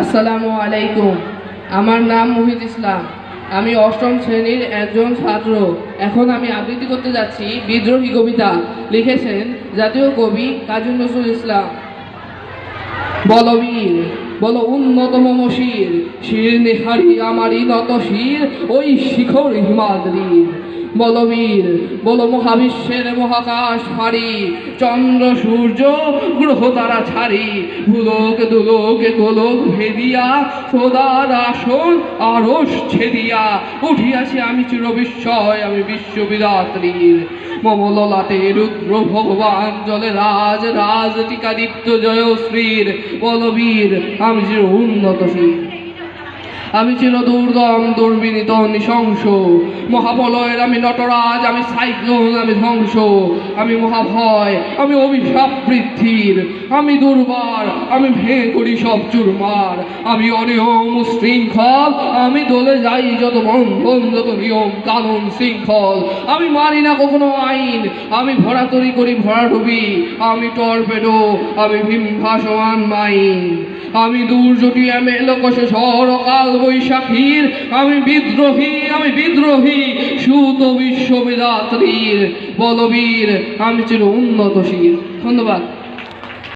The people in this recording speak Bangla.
আসসালামু আলাইকুম। আমার নাম মুহিত ইসলাম। আমি অষ্টম শ্রেণির একজন ছাত্র। এখন আমি আবৃত্তি করতে যাচ্ছি বিদ্রোহী কবিতা। লিখেছেন জাতীয় কবি কাজী নজরুল ইসলাম। বলবীর, বল উন্নতম শির শির নিহারি আমারই নত শির, ওই শিখর হিমাদ্রির। বলবীর, বল মহাবিশ্বের মহাকাশ ফাড়ি, চন্দ্র, সূর্য, গ্রহ তারা ছাড়ি। ভুলোক, দুলোক, গোলক ভেদিয়া সদার আসন আরস ছেদিয়া। উঠিয়াছি আমি চির বিস্ময় আমি বিশ্ববিদাত্রীর। মমললাতে রুদ্র ভগবান, জলে রাজ রাজ টিকাদিত্য জয় শ্রীর বলবীর, আমি চির উন্নতশীল আমি ছিল দুর্দম, দুর্বিনীত, নৃশংস। মহাবলয়ের আমি নটরাজ, আমি সাইক্লোন, আমি ধ্বংস। আমি মহাভয়, আমি অভিশাপ বৃদ্ধির আমি দুর্বার, আমি ভেঙে করি সব চুরমার। আমি অনিয়ম শৃঙ্খল, আমি দলে যাই যত বন্ধন, যত নিয়ম কানুন, শৃঙ্খল। আমি মানি না কখনো আইন, আমি ভরাতরি করি ভরাডুবি। আমি টর্পেডো, আমি ভীম ভাসমান মাইন। আমি দূর আমি এলোকশে সরকাল বৈশাখীর আমি বিদ্রোহী আমি বিদ্রোহী সুত বিশ্ববিদাত্রীর বলবীর আমি ছিল উন্নতশীল ধন্যবাদ।